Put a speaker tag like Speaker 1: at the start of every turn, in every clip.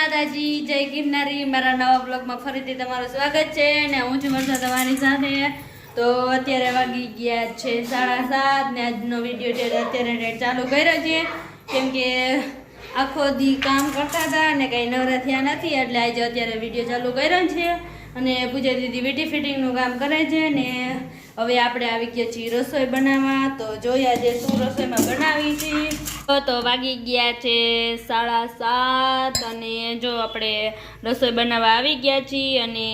Speaker 1: માતાજી, જય ગિરનારી. મારા નવા બ્લોગમાં ફરીથી તમારું સ્વાગત છે ને હું છું વર્ષા તમારી સાથે. તો અત્યારે વાગી ગયા છે સાડા સાત ને આજનો વીડિયો છે અત્યારે ડેટ ચાલુ કર્યો છે. કેમ કે આખો દી કામ કરતા હતા અને કંઈ નવરા થયા નથી એટલે આજે અત્યારે વીડિયો ચાલુ કર્યો છે. અને પૂજા દીદી વીટી ફિટિંગનું કામ કરે છે ને હવે આપણે આવી ગયા છીએ રસોઈ બનાવવા. તો જોઈએ આજે શું રસોઈમાં બનાવી છીએ? તો વાગી ગયા છે સાડા સાત અને જો આપણે રસોઈ બનાવવા આવી ગયા છીએ અને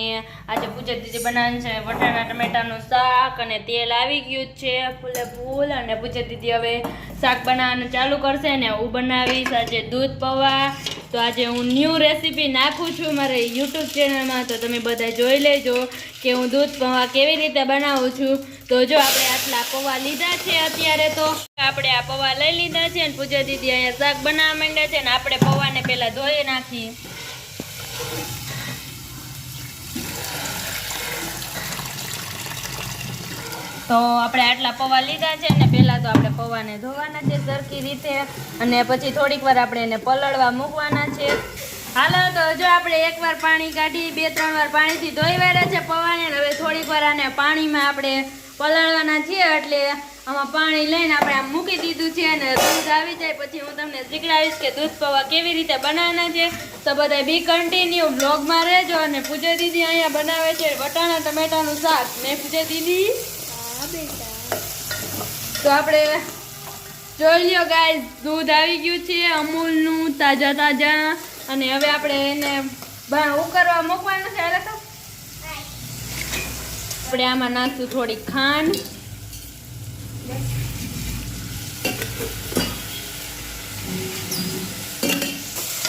Speaker 1: આજે પૂજા દીદી બનાવે છે વટાણા, ટમેટાનું શાક અને તેલ આવી ગયું છે ફૂલે ફૂલ અને પૂજા દીદી હવે શાક બનાવવાનું ચાલુ કરશે ને હું બનાવીશ આજે દૂધ પૌવા. તો આજે હું ન્યૂ રેસીપી નાખું છું મારે યુટ્યુબ ચેનલમાં તો તમે બધા જોઈ લેજો. કે હું દૂધ પૌવા કેવી રીતે બનાવું છું? તો જો આપણે આટલા પૌવા લીધા છે અત્યારે તો આપણે આ પૌવા લઈ લીધા છે અને પૂજા દીદી અહીંયા શાક બનાવવા માંડ્યા છે ને આપણે પૌવાને પહેલાં ધોઈ નાખીએ. તો આપણે આટલા પૌવા લીધા છે ને પહેલાં તો આપણે પૌવાને ધોવાના છે સરખી રીતે. અને પછી થોડીક વાર આપણે એને પલળવા મૂકવાના છે. હાલો, તો જો આપણે એકવાર પાણી કાઢી, બે, ત્રણ વાર પાણીથી ધોઈ વાળ્યા છે પવાને હવે થોડીક વાર આને પાણીમાં આપણે પલાળવાના છીએ, એટલે આમાં પાણી લઈને આપણે આમ મૂકી દીધું છે, અને દૂધ આવી જાય, પછી હું તમને શીખડાવીશ કે દૂધ પૌવા કેવી રીતે બનાવવાના છે. તો બધા બી કન્ટિન્યુ બ્લોગમાં રહેજો, અને પૂજા દીદી અહીંયા બનાવે છે વટાણા, ટમેટાનું શાક. મેં પૂજા દીદી? તો આપણે જોઈ લ્યો ગાય દૂધ આવી ગયું છે, અમૂલનું તાજા તાજા અને હવે આપણે એને ઉકરવા મૂકવાનું છે એટલે તો? આપણે આમાં નાખશું થોડી ખાંડ.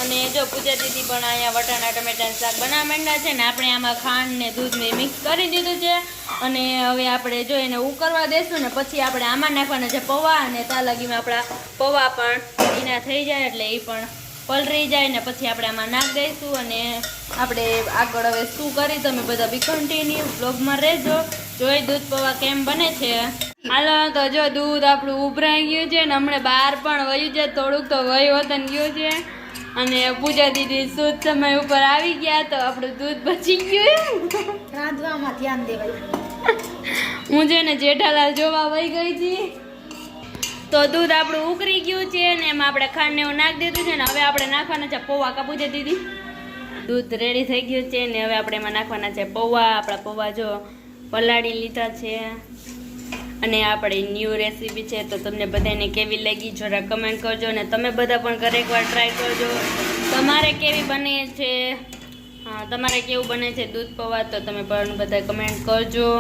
Speaker 1: અને જો પૂજા દીદી પણ અહીંયા વટાણા ટમેટાનું શાક બનાવવા માંડ્યા છે ને આપણે આમાં ખાંડ ને દૂધને મિક્સ કરી દીધું છે. અને હવે આપણે જો એને ઉકરવા દેશું ને પછી આપણે આમાં નાખવાના છે પૌવા અને તાલાગીમાં આપણા પૌવા પણ એના થઈ જાય એટલે એ પણ પલરી જાય ને પછી આપણે આમાં નાખ દઈશું અને આપણે આગળ હવે શું કરી તમે બધા બી કન્ટિન્યુ બ્લોગમાં રહેજો. જોઈ દૂધ પૌવા કેમ બને છે? હાલો તો જો દૂધ આપણું ઉભરાઈ ગયું છે ને હમણાં બહાર પણ વયું છે થોડુંક તો વયું વતન ગયું છે. અને પૂજા દીદી શુદ્ધ સમય ઉપર આવી ગયા તો આપણું દૂધ બચી ગયું.
Speaker 2: રાંધવામાં ધ્યાન દેવાય.
Speaker 1: હું છે ને જેઠાલાલ જોવા વહી ગઈ હતી. તો દૂધ આપણું ઉકળી ગયું છે ને એમાં આપણે ખાંડ ને એવું નાખી દીધું છે ને હવે આપણે નાખવાના છે પૌવા કા છે દીદી. દૂધ રેડી થઈ ગયું છે ને હવે આપણે એમાં નાખવાના છે પૌવા. આપણા પૌવા જો પલાળી લીધા છે. અને આપણે ન્યૂ રેસીપી છે તો તમને બધાને કેવી લાગી જરા કમેન્ટ કરજો અને તમે બધા પણ ઘરે એકવાર ટ્રાય કરજો. તમારે કેવી બને છે? તમારે કેવું બને છે દૂધ પૌવા તો તમે પણ બધા કમેન્ટ કરજો.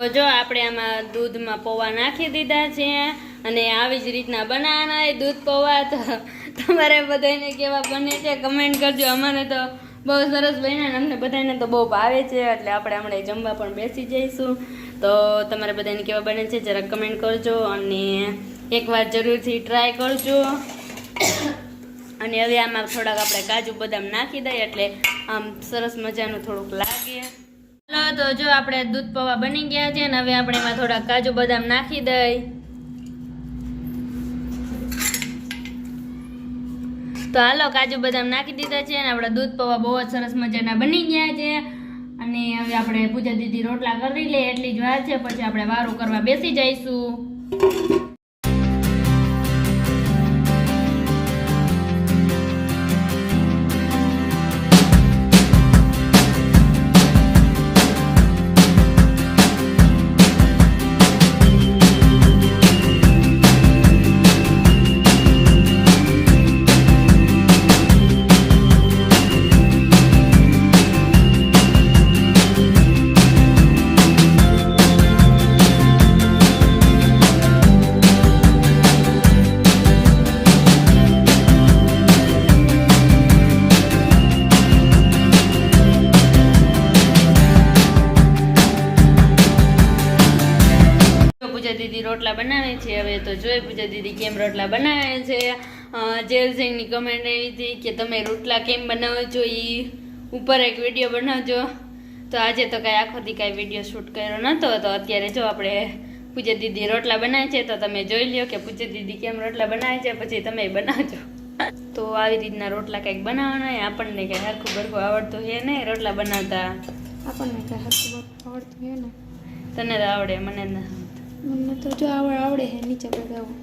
Speaker 1: તો જો આપણે આમાં દૂધમાં પૌવા નાખી દીધા છે અને આવી જ રીતના બનાવવાના દૂધ પૌવા, તો તમારે બધાને કેવા બને છે? કમેન્ટ કરજો. અમારે તો બહુ સરસ બન્યા અમને બધાને તો બહુ ભાવે છે. એટલે આપણે હમણાં જમવા પણ બેસી જઈશું. તો તમારે બધાને કેવા બને છે જરા કમેન્ટ કરજો અને એકવાર જરૂરથી ટ્રાય કરજો. અને હવે આમાં થોડાક આપણે કાજુ બદામ નાખી દઈએ એટલે આમ સરસ મજાનું થોડુંક લાગે. તો જો આપણે દૂધ પૌવા બની ગયા છે ને હવે આપણે એમાં થોડા કાજુ બદામ નાખી દઈ. તો હાલો, કાજુ બદામ નાખી દીધા છે અને આપણા દૂધ પૌવા બહુ જ સરસ મજાના બની ગયા છે. અને હવે આપણે પૂજા દીદી રોટલા કરી લઈએ એટલી જ વાર છે. પછી આપણે વારું કરવા બેસી જઈશું. છે તો જોઈ પૂજા દીદી કેમ રોટલા બનાવે છે. જેલસિંહની કમેન્ટ આવી હતી કે તમે રોટલા કેમ બનાવો છો એ ઉપર એક વીડિયો બનાવજો. તો આજે તો કાંઈ આખોથી કાંઈ વીડિયો શૂટ કર્યો નહોતો તો અત્યારે જો આપણે પૂજા દીદી રોટલા બનાવે છે તો તમે જોઈ લ્યો કે પૂજા દીદી કેમ રોટલા બનાવે છે પછી તમે બનાવજો. તો આવી રીતના રોટલા કંઈક બનાવવાના આપણને કંઈ હરખું બરખું આવડતું છે ને રોટલા બનાવતા.
Speaker 2: આપણને કંઈ હરખું આવડતું છે ને.
Speaker 1: તને તો આવડે મને ના.
Speaker 2: મને તો જો આવડ આવડે હે નીચે બગાવું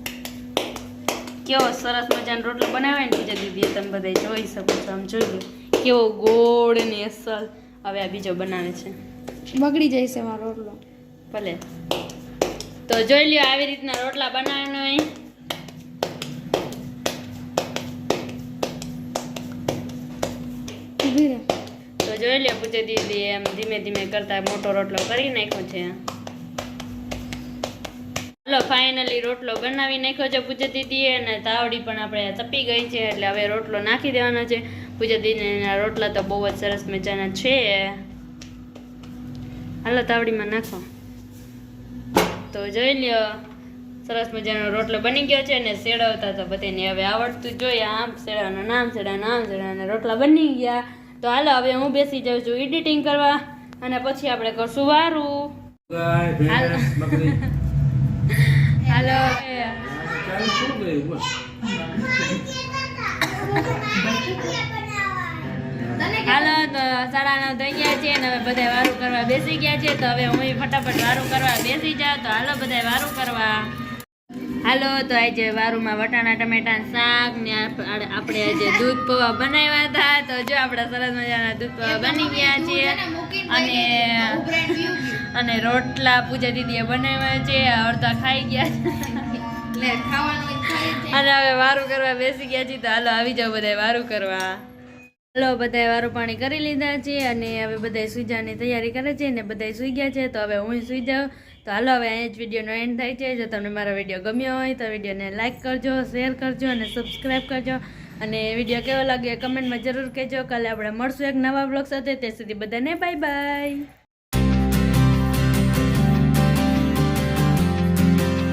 Speaker 1: કેવો સરસ મજાનો રોટલો બનાવે ને બીજા દીદીએ તમે બધા જોઈ શકો છો આમ જોઈ લો. કેવો ગોળ ને અસલ. હવે આ બીજો બનાવે છે.
Speaker 2: બગડી જાય છે મારો રોટલો.
Speaker 1: ભલે. તો જોઈ લ્યો આવી રીતના રોટલા બનાવવાનો
Speaker 2: અહીં
Speaker 1: તો જોઈ લ્યો પૂજા દીદી એમ ધીમે ધીમે કરતા મોટો રોટલો કરી નાખ્યો છે. હલો ફાઇનલી રોટલો બનાવી નાખ્યો છે પૂજે દીદીએ અને તાવડી પણ આપણે તપી ગઈ છે એટલે હવે રોટલો નાખી દેવાનો છે. પૂજે દીદીના રોટલા તો બહુ જ સરસ મજાના છે. હાલો તાવડીમાં નાખો. તો જોઈ લ્યો સરસ મજાનો રોટલો બની ગયો છે ને સેડાવતા તો બધાને હવે આવડતું જોઈએ આમ સેડવાનું નામ સેડવાનું નામ સેડવાનું રોટલા બની ગયા. તો હાલો હવે હું બેસી જાઉં છું એડિટિંગ કરવા અને પછી આપણે કરશું વારું. હાલો. હાલો, તો સાડા નવ થઈ ગયા છે અને હવે બધા વારું કરવા બેસી ગયા છે તો હવે હું ફટાફટ વારું કરવા બેસી જાઉં, તો હાલો બધા વારું કરવા. હાલો તો આજે વારુમાં વટાણા ટમેટા શાક ને આપણે આજે દૂધ પૌવા બનાવ્યા હતા. તો જો આપણા સરસ મજાના દૂધ પૌવા બની ગયા છે. અને અને રોટલા પૂજા દીદીએ બનાવ્યા છે. અડધા ખાઈ ગયા છે.
Speaker 2: એટલે ખાવાનું
Speaker 1: અને હવે વારું કરવા બેસી ગયા છીએ. તો હાલો આવી જાઓ બધા વારું કરવા. હાલો બધાએ વારું પાણી કરી લીધા છે અને હવે બધા સુઈ જવાની તૈયારી કરે છે ને બધા સુઈ ગયા છે. તો હવે હું સુઈ જાઉં. તો હાલો, હવે અહીં જ વિડીયોનો એન્ડ થાય છે. જો તમને મારો વીડિયો ગમ્યો હોય તો વિડીયોને લાઇક કરજો શેર કરજો અને સબસ્ક્રાઈબ કરજો. અને વીડિયો કેવો લાગ્યો કમેન્ટમાં જરૂર કહેજો. કાલે આપણે મળશું એક નવા બ્લોગ સાથે. ત્યાં સુધી બધાને બાય બાય